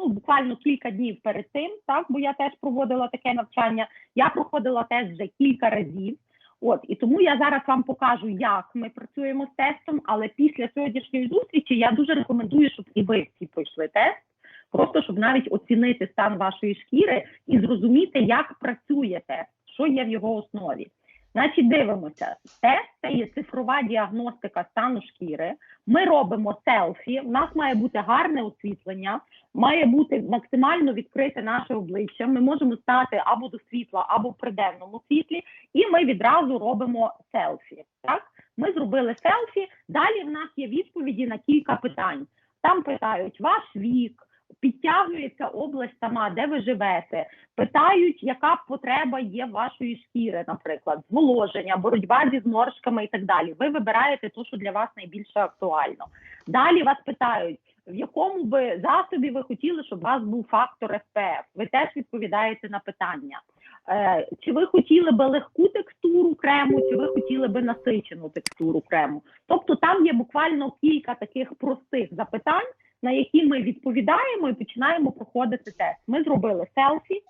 ну буквально кілька днів перед цим, так бо я теж проводила таке навчання. Я проходила тест вже кілька разів. От і тому я зараз вам покажу, як ми працюємо з тестом. Але після сьогоднішньої зустрічі я дуже рекомендую, щоб і ви всі пройшли тест, просто щоб навіть оцінити стан вашої шкіри і зрозуміти, як працює тест, що є в його основі. Значить, дивимося, тест це є цифрова діагностика стану шкіри. Ми робимо селфі. У нас має бути гарне освітлення, має бути максимально відкрите наше обличчя. Ми можемо стати або до світла, або в приденному світлі, і ми відразу робимо селфі. Так, ми зробили селфі. Далі в нас є відповіді на кілька питань. Там питають ваш вік підтягується область сама, де ви живете, питають, яка потреба є вашої шкіри, наприклад, зволоження, боротьба зі зморшками і так далі. Ви вибираєте те, що для вас найбільше актуально. Далі вас питають. В якому би засобі ви хотіли, щоб у вас був фактор СПФ? Ви теж відповідаєте на питання. Е, Чи ви хотіли би легку текстуру крему, чи ви хотіли би насичену текстуру крему? Тобто там є буквально кілька таких простих запитань, на які ми відповідаємо і починаємо проходити тест. Ми зробили селфі.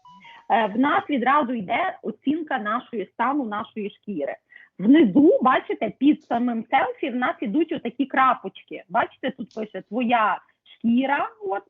Е, в нас відразу йде оцінка нашої стану, нашої шкіри. Внизу, бачите, під самим селфі в нас ідуть отакі крапочки. Бачите, тут пише твоя шкіра, от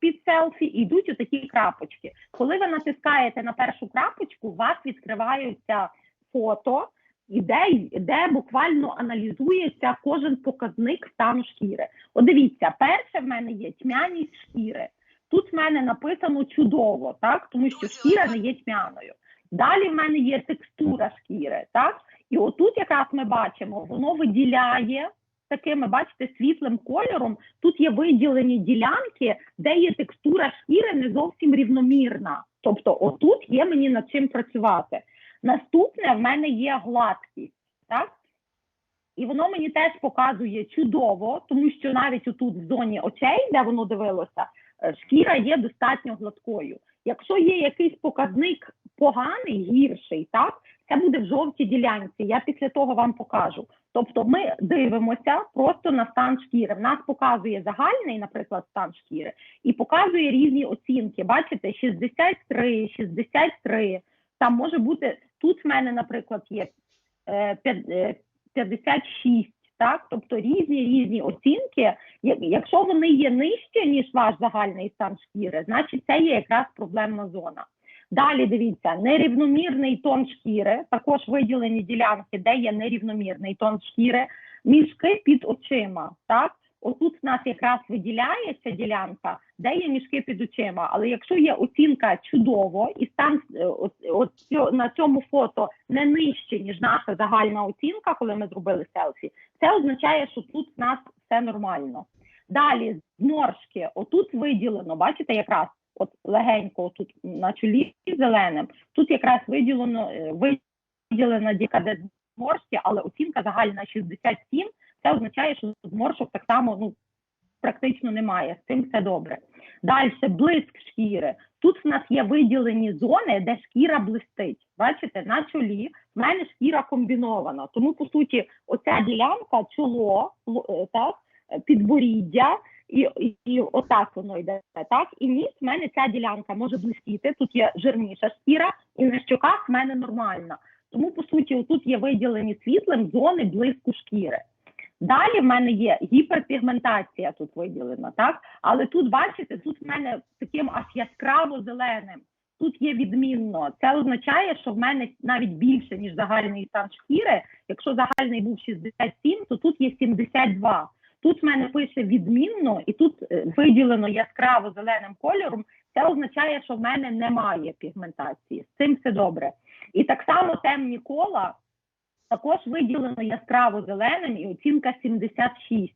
під селфі, йдуть отакі крапочки. Коли ви натискаєте на першу крапочку, у вас відкриваються фото, і де, де буквально аналізується кожен показник стану шкіри. От дивіться, перше в мене є тьмяність шкіри. Тут в мене написано чудово, так тому що шкіра не є тьмяною. Далі в мене є текстура шкіри, так і отут якраз ми бачимо, воно виділяє такими, бачите, світлим кольором. Тут є виділені ділянки, де є текстура шкіри не зовсім рівномірна. Тобто, отут є мені над чим працювати. Наступне в мене є гладкість, так? І воно мені теж показує чудово, тому що навіть отут в зоні очей, де воно дивилося, е, шкіра є достатньо гладкою. Якщо є якийсь показник поганий, гірший, так це буде в жовтій ділянці. Я після того вам покажу. Тобто, ми дивимося просто на стан шкіри. В нас показує загальний, наприклад, стан шкіри, і показує різні оцінки. Бачите, 63, 63. Там може бути тут. В мене, наприклад, є 56, е, так, тобто різні різні оцінки. Якщо вони є нижче, ніж ваш загальний стан шкіри, значить це є якраз проблемна зона. Далі дивіться, нерівномірний тон шкіри, також виділені ділянки, де є нерівномірний тон шкіри, мішки під очима. Так, отут в нас якраз виділяється ділянка, де є мішки під очима. Але якщо є оцінка чудово і стан е, от, от, на цьому фото не нижче, ніж наша загальна оцінка, коли ми зробили селфі, це означає, що тут в нас все нормально. Далі зморшки, отут виділено, бачите, якраз от легенько тут на чолі зеленим, тут якраз виділено е, виділена дікаде зморшки, але оцінка загальна 67, це означає, що зморшок так само ну, практично немає. З цим все добре. Далі блиск шкіри. Тут в нас є виділені зони, де шкіра блистить. Бачите, на чолі в мене шкіра комбінована. Тому, по суті, оця ділянка, чоло, е, так, підборіддя, і і отак воно йде. Так, і ніс в мене ця ділянка може блистіти. Тут є жирніша шкіра, і на щоках в мене нормальна. Тому, по суті, тут є виділені світлим зони блиску шкіри. Далі в мене є гіперпігментація тут виділена, так? Але тут, бачите, тут в мене таким аж яскраво зеленим. Тут є відмінно. Це означає, що в мене навіть більше, ніж загальний стан шкіри. Якщо загальний був 67, то тут є 72. Тут в мене пише відмінно, і тут е, виділено яскраво зеленим кольором. Це означає, що в мене немає пігментації. З цим все добре. І так само темні кола також виділено яскраво зеленим і оцінка 76.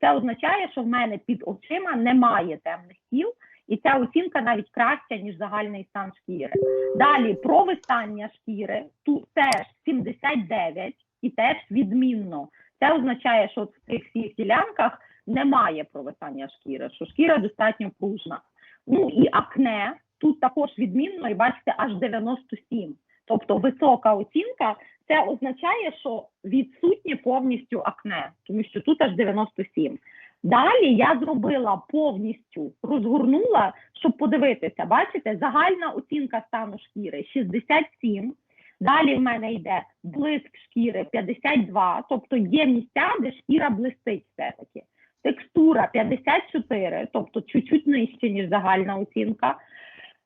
Це означає, що в мене під очима немає темних кіл, і ця оцінка навіть краща, ніж загальний стан шкіри. Далі провисання шкіри тут теж 79 і теж відмінно. Це означає, що в цих всіх ділянках немає провисання шкіри, що шкіра достатньо пружна. Ну і акне тут також відмінно, і бачите, аж 97. Тобто висока оцінка, це означає, що відсутнє повністю акне, тому що тут аж 97. Далі я зробила повністю розгорнула, щоб подивитися. Бачите, загальна оцінка стану шкіри 67. Далі в мене йде блиск шкіри 52, тобто є місця, де шкіра блистить все-таки. Текстура 54, тобто чуть-чуть нижче, ніж загальна оцінка.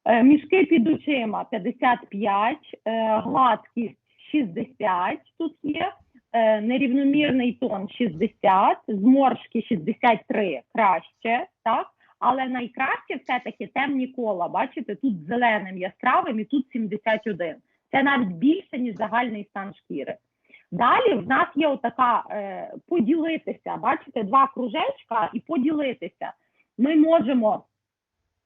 Е, Мішки під очима 55, е, гладкість 60 тут є, е, нерівномірний тон 60, зморшки 63 краще, так? Але найкраще все-таки темні кола. Бачите, тут зеленим яскравим і тут 71. Це навіть більше, ніж загальний стан шкіри. Далі в нас є отака е, поділитися. Бачите, два кружечка і поділитися. Ми можемо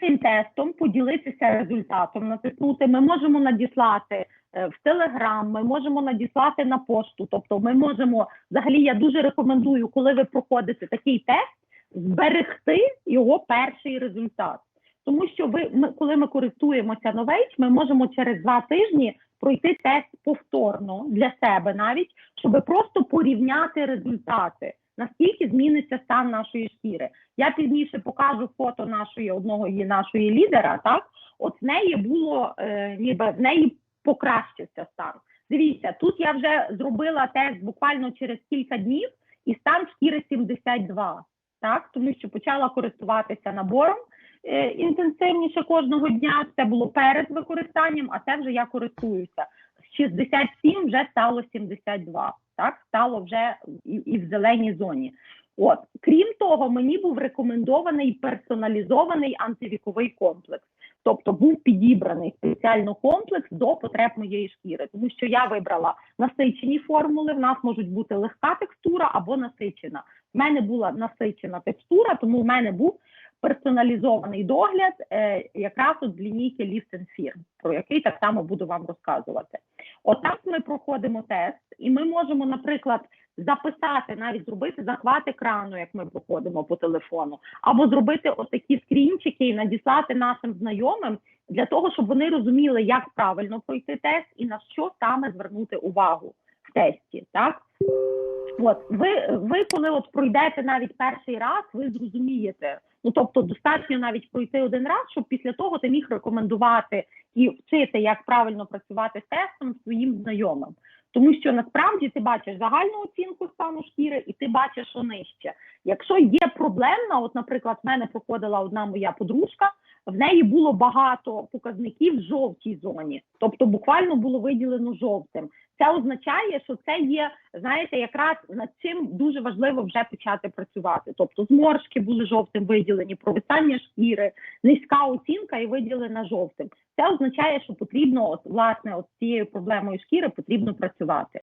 цим тестом поділитися результатом, натиснути. Ми можемо надіслати в Телеграм, ми можемо надіслати на пошту. Тобто, ми можемо взагалі, я дуже рекомендую, коли ви проходите такий тест, зберегти його перший результат. Тому що ви, ми, коли ми користуємося Novage, ми можемо через два тижні пройти тест повторно для себе навіть, щоб просто порівняти результати, наскільки зміниться стан нашої шкіри. Я пізніше покажу фото нашої одного її нашої лідера. Так, от в неї було е, ніби в неї покращився стан. Дивіться, тут я вже зробила тест буквально через кілька днів, і стан шкіри 72. Так, тому що почала користуватися набором е, інтенсивніше кожного дня. Це було перед використанням, а це вже я користуюся. З 67 вже стало 72. Так, стало вже і, і в зеленій зоні. От крім того, мені був рекомендований персоналізований антивіковий комплекс. Тобто був підібраний спеціально комплекс до потреб моєї шкіри, тому що я вибрала насичені формули. В нас можуть бути легка текстура або насичена. В мене була насичена текстура, тому в мене був персоналізований догляд, е, якраз от лінійки Lift Firm, про який так само буду вам розказувати. Отак ми проходимо тест, і ми можемо, наприклад, записати, навіть зробити захват екрану, як ми проходимо по телефону, або зробити отакі скрінчики і надіслати нашим знайомим для того, щоб вони розуміли, як правильно пройти тест і на що саме звернути увагу в тесті. Так от ви, ви коли от пройдете навіть перший раз, ви зрозумієте. Ну тобто, достатньо навіть пройти один раз, щоб після того ти міг рекомендувати і вчити, як правильно працювати з тестом своїм знайомим. Тому що насправді ти бачиш загальну оцінку стану шкіри, і ти бачиш, що нижче. Якщо є проблемна, от, наприклад, в мене проходила одна моя подружка, в неї було багато показників в жовтій зоні, тобто буквально було виділено жовтим. Це означає, що це є, знаєте, якраз над цим дуже важливо вже почати працювати. Тобто зморшки були жовтим виділені, провисання шкіри, низька оцінка і виділена жовтим. Це означає, що потрібно, от власне, от цією проблемою шкіри потрібно працювати.